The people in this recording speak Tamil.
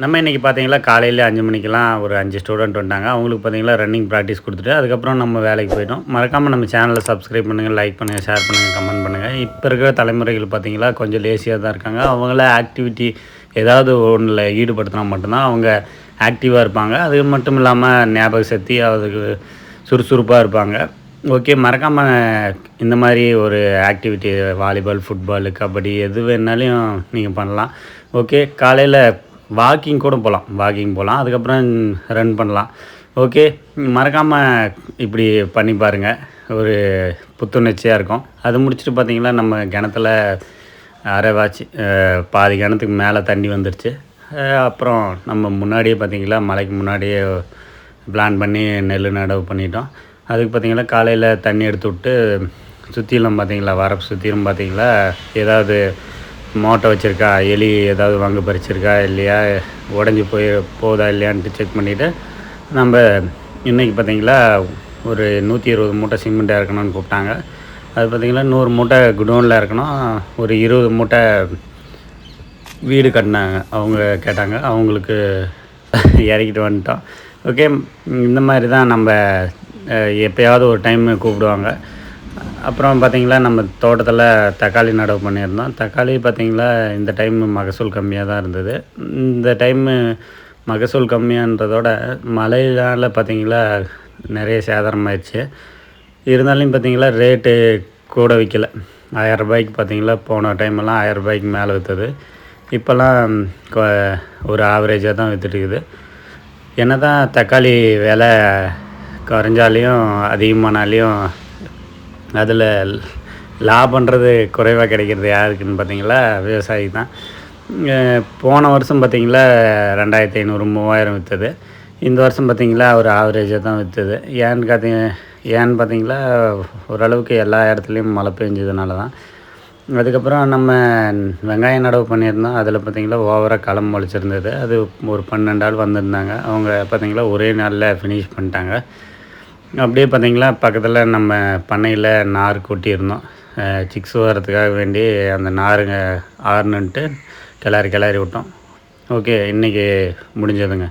நம்ம இன்றைக்கி பார்த்தீங்களா காலையில் அஞ்சு மணிக்கெல்லாம் ஒரு அஞ்சு ஸ்டூடெண்ட் வந்தாங்க அவங்களுக்கு பார்த்தீங்களா ரன்னிங் ப்ராக்டிஸ் கொடுத்துட்டு அதுக்கப்புறம் நம்ம வேலைக்கு போயிட்டோம். மறக்காமல் நம்ம சேனலை சப்ஸ்கிரைப் பண்ணுங்கள் லைக் பண்ணுங்கள் ஷேர் பண்ணுங்கள் கமெண்ட் பண்ணுங்கள் இப்போ இருக்கிற தலைமுறைகள் பார்த்தீங்களா கொஞ்சம் லேசியாக தான் இருக்காங்க. அவங்கள ஆக்டிவிட்டி ஏதாவது ஒன்றில் ஈடுபடுத்தினா மட்டும்தான் அவங்க ஆக்டிவாக இருப்பாங்க. அது மட்டும் இல்லாமல் ஞாபக சக்தி அதுக்கு சுறுசுறுப்பாக இருப்பாங்க. ஓகே மறக்காமல் இந்த மாதிரி ஒரு ஆக்டிவிட்டி வாலிபால் ஃபுட்பால் கபடி எது வேணாலும் நீங்கள் பண்ணலாம். ஓகே காலையில் வாக்கிங் கூட போகலாம். வாக்கிங் போகலாம். அதுக்கப்புறம் ரன் பண்ணலாம். ஓகே. மறக்காமல் இப்படி பண்ணி பாருங்கள் ஒரு புத்துணர்ச்சியாக இருக்கும். அது முடிச்சுட்டு பார்த்தீங்கன்னா நம்ம கிணத்துல அரைவாச்சு பாதி கிணத்துக்கு மேலே தண்ணி வந்துருச்சு. அப்புறம் நம்ம முன்னாடியே பார்த்தீங்களா மலைக்கு முன்னாடியே பிளான் பண்ணி நெல் நடவு பண்ணிட்டோம். அதுக்கு பார்த்தீங்கன்னா காலையில் தண்ணி எடுத்து விட்டு சுற்றிலும் பார்த்தீங்களா வரப்பு சுற்றிலும் பார்த்திங்களா ஏதாவது மோட்டை வச்சுருக்கா எலி ஏதாவது வாங்க பறிச்சிருக்கா இல்லையா உடஞ்சி போய் போகுதா இல்லையான்ட்டு செக் பண்ணிவிட்டு நம்ம இன்றைக்கி பார்த்தீங்களா ஒரு நூற்றி இருபது மூட்டை சிமெண்ட்டாக இருக்கணும்னு கூப்பிட்டாங்க. அது பார்த்தீங்கன்னா நூறு மூட்டை குடோனில் இறக்கணும் ஒரு இருபது மூட்டை வீடு கட்டினாங்க. அவங்க கேட்டாங்க அவங்களுக்கு இறக்கிட்டு வந்துட்டோம். ஓகே இந்த மாதிரி தான் நம்ம எப்போயாவது ஒரு டைம் கூப்பிடுவாங்க. அப்புறம் பார்த்திங்களா நம்ம தோட்டத்தில் தக்காளி நடவு பண்ணியிருந்தோம். தக்காளி பார்த்தீங்களா இந்த டைம் மகசூல் கம்மியாக தான் இருந்தது. இந்த டைமு மகசூல் கம்மியான்றதோட மழையினால் பார்த்திங்களா நிறைய சேதாரம் ஆயிடுச்சு இருந்தாலும் பார்த்திங்களா ரேட்டு கூட விற்கல ஆயிரம் பார்த்திங்களா போன டைமெல்லாம் ஆயர்ரூபாய்க்கு மேலே விற்றுது இப்போல்லாம் கொ- ஒரு ஆவரேஜாக தான் விற்றுட்டுருக்குது என்ன தான் தக்காளி விலை குறைஞ்சாலையும் அதிகமானாலையும் அதில் லாபன்றது குறைவாக கிடைக்கிறது யாருக்குன்னு பார்த்தீங்களா? விவசாயி தான். போன வருஷம் பார்த்தீங்களா ரெண்டாயிரத்தி ஐநூறு மூவாயிரம் விற்றுது இந்த வருஷம் பார்த்தீங்களா ஒரு ஆவரேஜாக தான் விற்றுது ஏன்னு காத்தி ஏன்னு பார்த்தீங்களா ஓரளவுக்கு எல்லா இடத்துலையும் மழை பெஞ்சதுனால தான். அதுக்கப்புறம் நம்ம வெங்காயம் நடவு பண்ணியிருந்தோம். அதில் பார்த்திங்களா ஓவராக களம் முளைச்சிருந்தது. அது ஒரு பன்னெண்டு ஆள் வந்திருந்தாங்க. அவங்க பார்த்திங்களா ஒரே நாளில் ஃபினிஷ் பண்ணிட்டாங்க. அப்படியே பார்த்தீங்களா பக்கத்தில் நம்ம பண்ணையில் நார் கொட்டியிருந்தோம். சிக்ஸ் வரதுக்காக வேண்டி அந்த நாருங்க ஆறுனுன்ட்டு கிளறி கிளறி விட்டோம். ஓகே இன்றைக்கி முடிஞ்சதுங்க.